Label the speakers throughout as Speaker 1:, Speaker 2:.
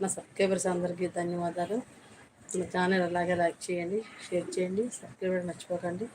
Speaker 1: నా సబ్స్క్రైబర్స్ అందరికీ ధన్యవాదాలు. నా ఛానల్ అలాగే లైక్ చేయండి షేర్ చేయండి సబ్స్క్రైబర్ మర్చిపోకండి.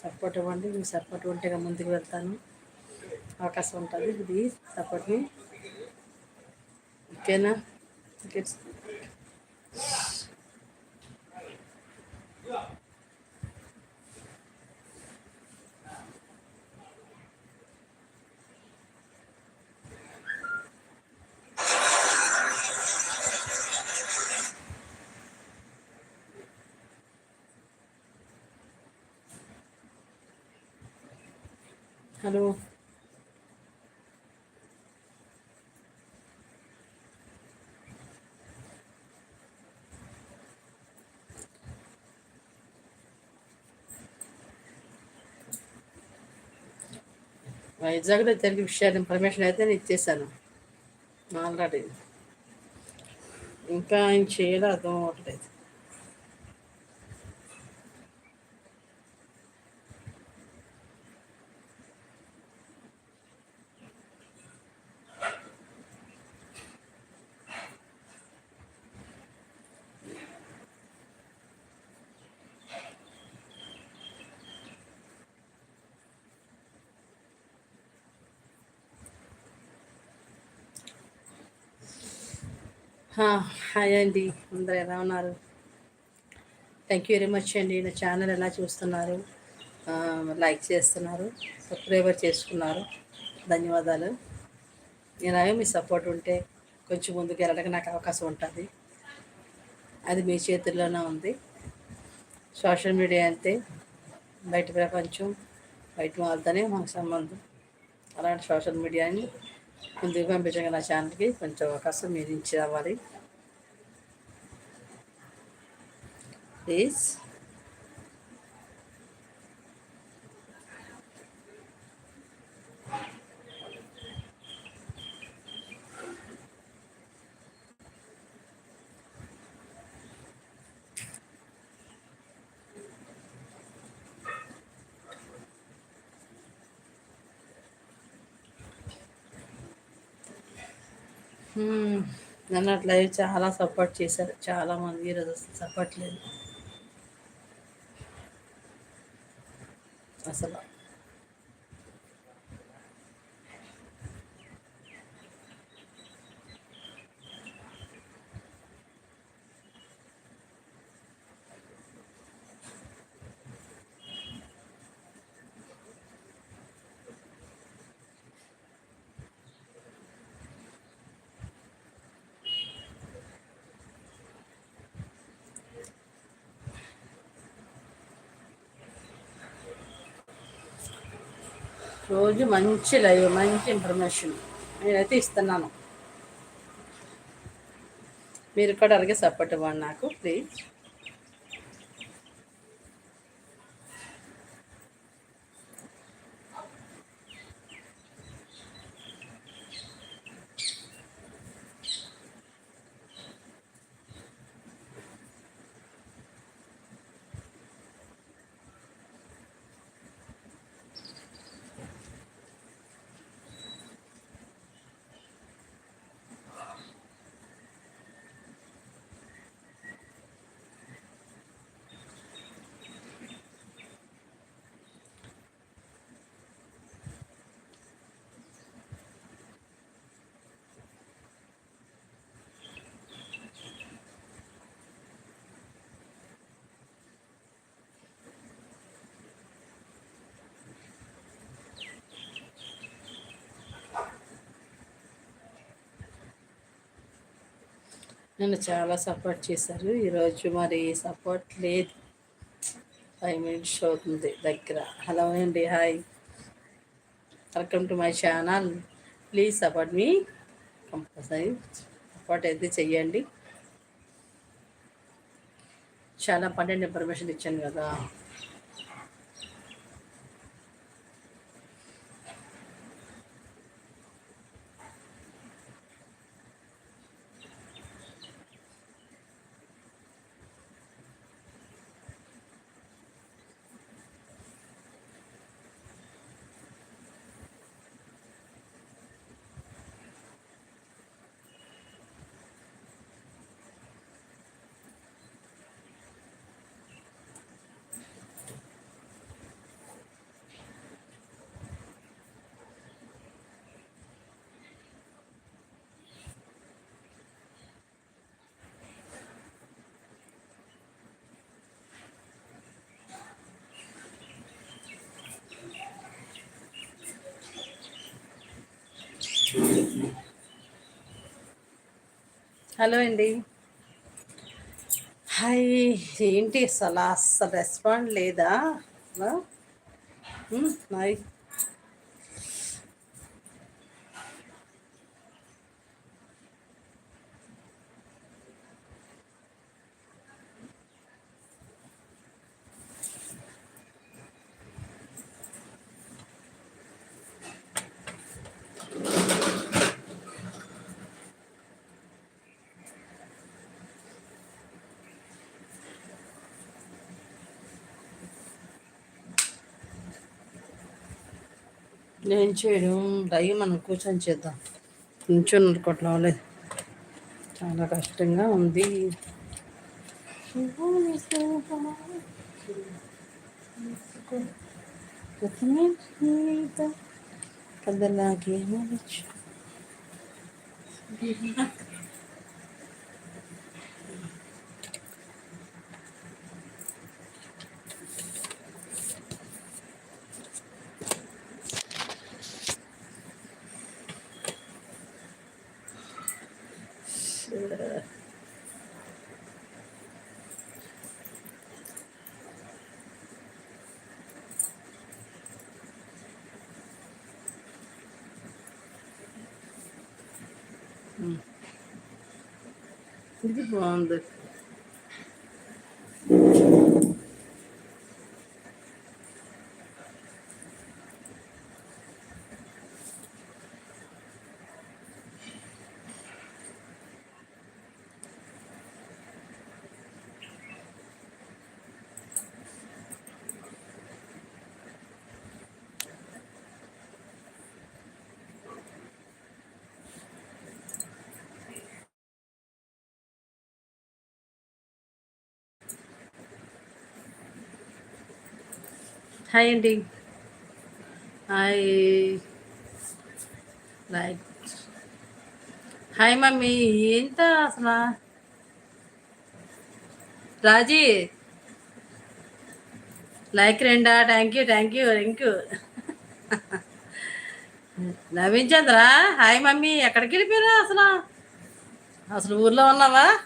Speaker 1: సపోర్ట్ ఇవ్వండి మీ సపోర్ట్ ఉంటే ముందుకు వెళ్తాను. అవకాశం ఉంటుంది. ఇది సపోర్ట్ని ఓకేనా? ఓకే. హలో. వైజాగ్లో జరిగే విషయాన్ని ఇన్ఫర్మేషన్ అయితే నేను ఇచ్చేసాను. ఆల్రెడీ. ఇంకా ఆయన చేయలేదు అర్థం అవ్వట్లేదు. హాయ్ అండి. అందరు ఎలా ఉన్నారు? థ్యాంక్ యూ వెరీ మచ్ అండి. నా ఛానల్ ఎలా చూస్తున్నారు? లైక్ చేస్తున్నారు సబ్స్క్రైబర్ చేసుకున్నారు. ధన్యవాదాలు. ఇలాగే మీ సపోర్ట్ ఉంటే కొంచెం ముందుకు వెళ్ళడానికి నాకు అవకాశం ఉంటుంది. అది మీ చేతుల్లోనే ఉంది. సోషల్ మీడియా అంతే బయట ప్రపంచం బయట వాళ్ళతోనే మాకు సంబంధం. అలాంటి సోషల్ మీడియాని ముందుకు పంపించగా నా ఛానల్కి. కొంచెం అవకాశం మీరు ఇచ్చి రావాలి. ప్లీజ్ నన్ను అట్లా చాలా సపోర్ట్ చేశారు. చాలామంది ఈరోజు సపోర్ట్ లేదు. అసలు రోజు మంచి లైవ్ మంచి ఇన్ఫర్మేషన్ నేనైతే ఇస్తున్నాను. మీరు కూడా అలాగే సపోర్ట్ ఇవ్వండి నాకు ప్లీజ్ నన్ను చాలా సపోర్ట్ చేశారు. ఈరోజు మరి సపోర్ట్ లేదు. ఫైవ్ మినిట్స్ అవుతుంది దగ్గర. హలో అండి hi. Welcome to my channel. Please support me compulsory. Support అయితే చెయ్యండి. చాలా ఇంపార్టెంట్ ఇన్ఫర్మేషన్ ఇచ్చాను కదా. హలో అండి. హాయ్ ఏంటి అసలు? అస్సలు రెస్పాండ్ లేదా? మరి నేను చేయడం డై మనం కూర్చొని చేద్దాం. కూర్చొని అనుకోవట్లం లేదు చాలా కష్టంగా ఉంది. కదలాగేమో ఇది బాగుంది హాయ్ అండి. హాయ్. లైక్. Hi mummy. ఎంత అసలు? రాజీ. లైక్ రెండా? Thank you thank you thank you. Naveen hi mummy. ఎక్కడికి వెళ్ళిపోయారా అసలు? అసలు ఊర్లో ఉన్నావా?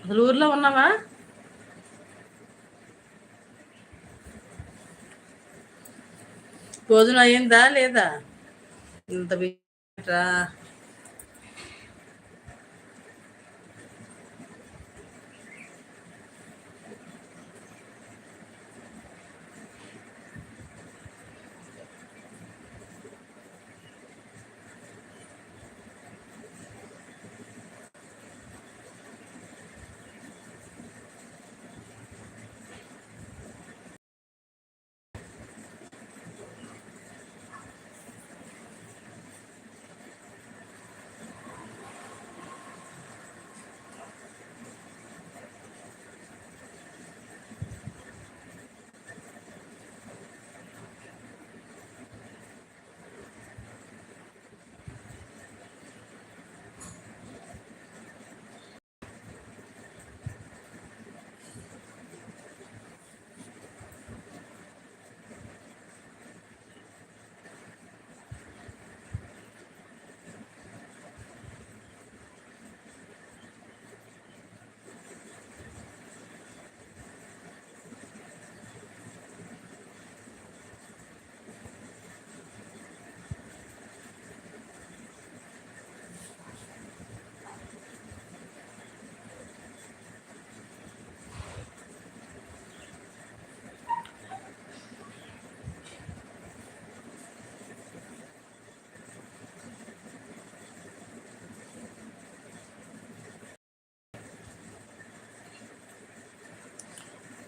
Speaker 1: అసలు ఊర్లో ఉన్నావా? భోజనం అయిందా లేదా? ఇంత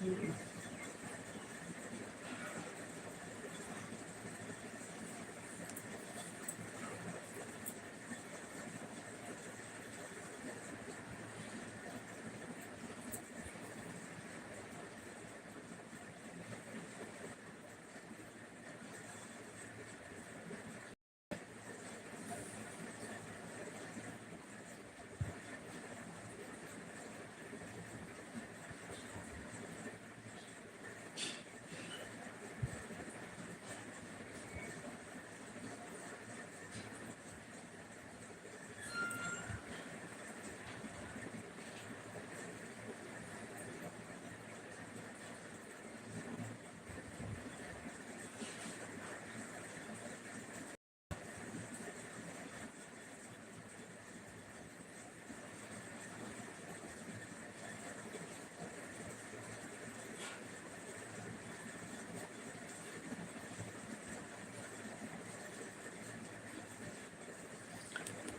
Speaker 1: Thank you.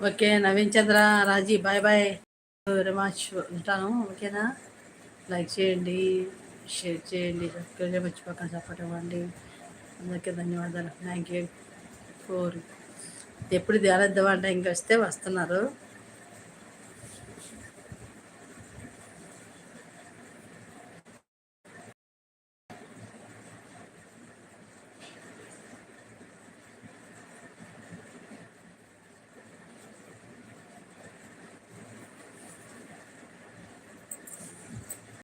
Speaker 1: Okay Naveen Chandra Raji bye bye. Very much ఉంటాను ఓకేనా? లైక్ చేయండి షేర్ చేయండి సబ్స్క్రైబ్ మర్చిపోకండి సపోర్ట్ ఇవ్వండి. అందరికీ ధన్యవాదాలు. థ్యాంక్ యూ ఫోర్ ఎప్పుడు ధ్యానం ఇంక వస్తే వస్తున్నారు.